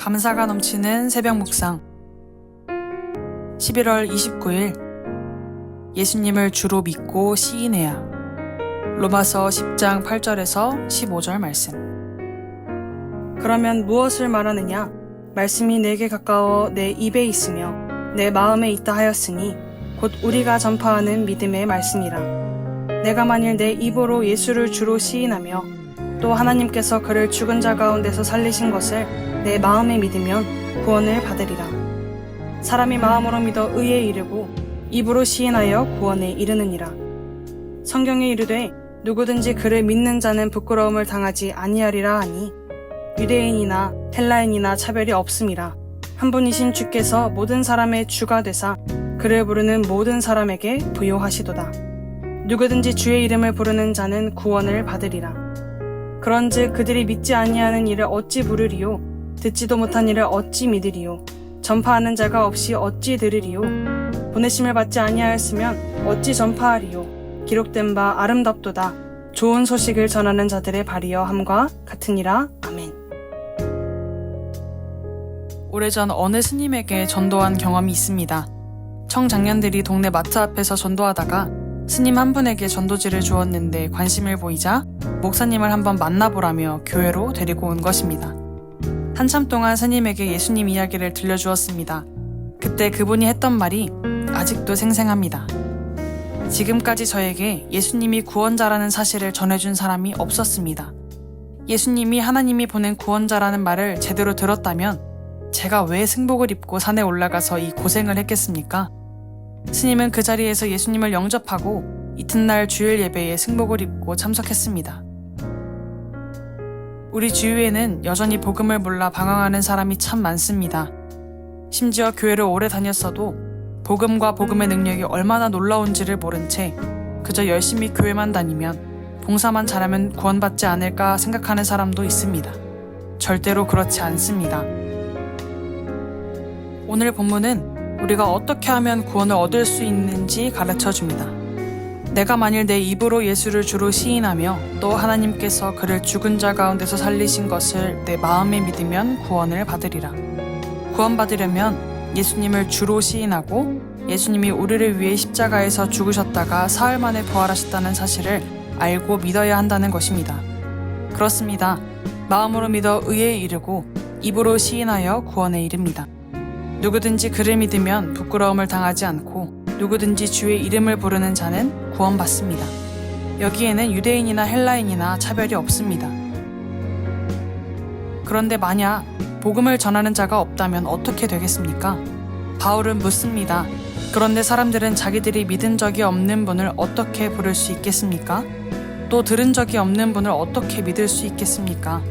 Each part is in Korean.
감사가 넘치는 새벽 묵상 11월 29일 예수님을 주로 믿고 시인해야 로마서 10장 8절에서 15절 말씀 그러면 무엇을 말하느냐? 말씀이 내게 가까워 내 입에 있으며 내 마음에 있다 하였으니 곧 우리가 전파하는 믿음의 말씀이라. 내가 만일 내 입으로 예수를 주로 시인하며 또 하나님께서 그를 죽은 자 가운데서 살리신 것을 내 마음에 믿으면 구원을 받으리라. 사람이 마음으로 믿어 의에 이르고 입으로 시인하여 구원에 이르느니라. 성경에 이르되 누구든지 그를 믿는 자는 부끄러움을 당하지 아니하리라 하니 유대인이나 헬라인이나 차별이 없음이라. 한 분이신 주께서 모든 사람의 주가 되사 그를 부르는 모든 사람에게 부요하시도다. 누구든지 주의 이름을 부르는 자는 구원을 받으리라. 그런즉 그들이 믿지 아니하는 일을 어찌 부르리요? 듣지도 못한 일을 어찌 믿으리요? 전파하는 자가 없이 어찌 들으리요? 보내심을 받지 아니하였으면 어찌 전파하리요? 기록된 바 아름답도다. 좋은 소식을 전하는 자들의 발이여 함과 같으니라. 아멘. 오래전 어느 스님에게 전도한 경험이 있습니다. 청장년들이 동네 마트 앞에서 전도하다가 스님 한 분에게 전도지를 주었는데 관심을 보이자 목사님을 한번 만나보라며 교회로 데리고 온 것입니다. 한참 동안 스님에게 예수님 이야기를 들려주었습니다. 그때 그분이 했던 말이 아직도 생생합니다. 지금까지 저에게 예수님이 구원자라는 사실을 전해준 사람이 없었습니다. 예수님이 하나님이 보낸 구원자라는 말을 제대로 들었다면 제가 왜 승복을 입고 산에 올라가서 이 고생을 했겠습니까? 스님은 그 자리에서 예수님을 영접하고 이튿날 주일 예배에 승복을 입고 참석했습니다. 우리 주위에는 여전히 복음을 몰라 방황하는 사람이 참 많습니다. 심지어 교회를 오래 다녔어도 복음과 복음의 능력이 얼마나 놀라운지를 모른 채 그저 열심히 교회만 다니면 봉사만 잘하면 구원받지 않을까 생각하는 사람도 있습니다. 절대로 그렇지 않습니다. 오늘 본문은 우리가 어떻게 하면 구원을 얻을 수 있는지 가르쳐 줍니다. 내가 만일 내 입으로 예수를 주로 시인하며 또 하나님께서 그를 죽은 자 가운데서 살리신 것을 내 마음에 믿으면 구원을 받으리라. 구원받으려면 예수님을 주로 시인하고 예수님이 우리를 위해 십자가에서 죽으셨다가 사흘 만에 부활하셨다는 사실을 알고 믿어야 한다는 것입니다. 그렇습니다. 마음으로 믿어 의에 이르고 입으로 시인하여 구원에 이릅니다. 누구든지 그를 믿으면 부끄러움을 당하지 않고 누구든지 주의 이름을 부르는 자는 구원받습니다. 여기에는 유대인이나 헬라인이나 차별이 없습니다. 그런데 만약 복음을 전하는 자가 없다면 어떻게 되겠습니까? 바울은 묻습니다. 그런데 사람들은 자기들이 믿은 적이 없는 분을 어떻게 부를 수 있겠습니까? 또 들은 적이 없는 분을 어떻게 믿을 수 있겠습니까?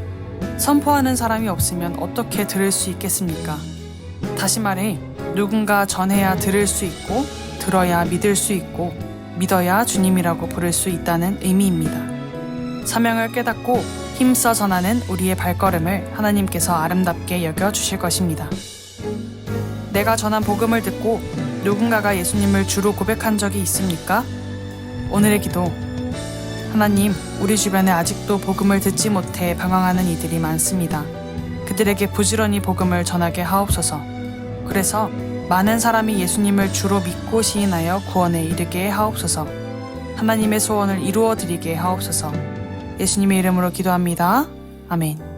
선포하는 사람이 없으면 어떻게 들을 수 있겠습니까? 다시 말해, 누군가 전해야 들을 수 있고, 들어야 믿을 수 있고, 믿어야 주님이라고 부를 수 있다는 의미입니다. 사명을 깨닫고 힘써 전하는 우리의 발걸음을 하나님께서 아름답게 여겨 주실 것입니다. 내가 전한 복음을 듣고 누군가가 예수님을 주로 고백한 적이 있습니까? 오늘의 기도. 하나님, 우리 주변에 아직도 복음을 듣지 못해 방황하는 이들이 많습니다. 그들에게 부지런히 복음을 전하게 하옵소서. 그래서 많은 사람이 예수님을 주로 믿고 시인하여 구원에 이르게 하옵소서. 하나님의 소원을 이루어 드리게 하옵소서. 예수님의 이름으로 기도합니다. 아멘.